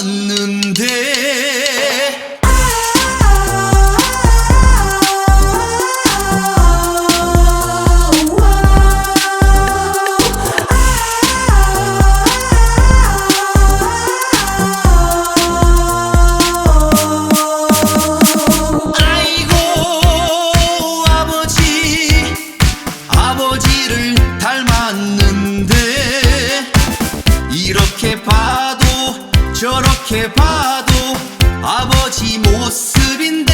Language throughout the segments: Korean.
Alnın 저렇게 봐도 아버지 모습인데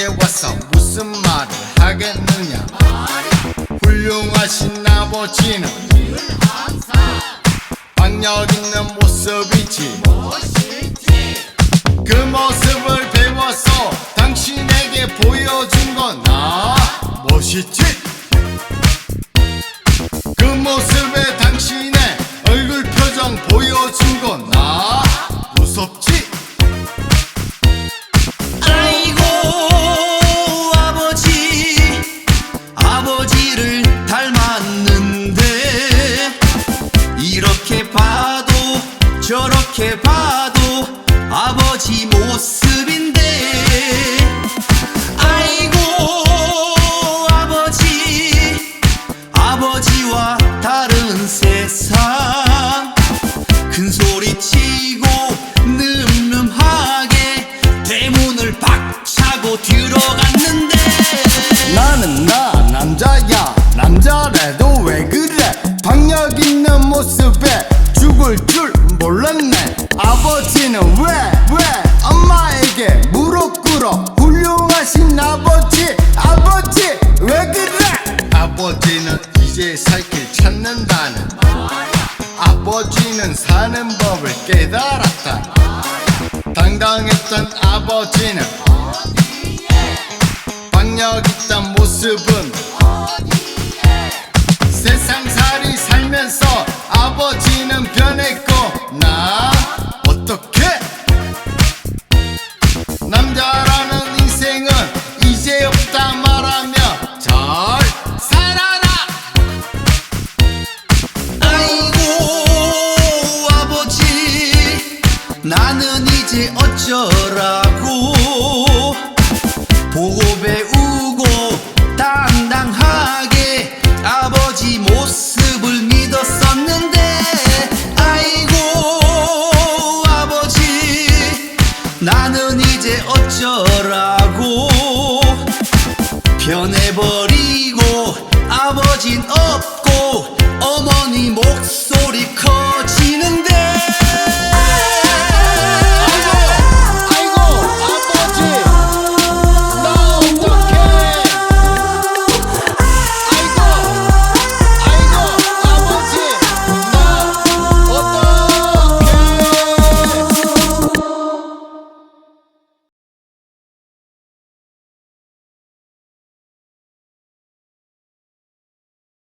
이제 와서 무슨 말을 하겠느냐? 훌륭하신 아버지는 박력 있는 모습이지. 그 모습을 배워서 당신에게 보여준 건 나 멋있지 저렇게 봐도 아버지 모습인데. 아이고 아버지. 아버지와 다른 세상. 큰 소리 치고 늠름하게 대문을 박차고 들어갔는데. 나는 나 남자야. 남자래도 왜 그래? 박력 있는 모습에 죽을 줄 아버지는 왜 왜 엄마에게 무릎 꿇어 훌륭하신 아버지 아버지 왜 그래? 아버지는 이제 살 길 찾는다는 아버지는 사는 법을 깨달았다. 당당했던 아버지는 박력 있던 모습은 세상살이 살면 어쩌라고 보고 배우고 당당하게 아버지 모습을 믿었었는데 아이고 아버지 나는 이제 어쩌라고 변해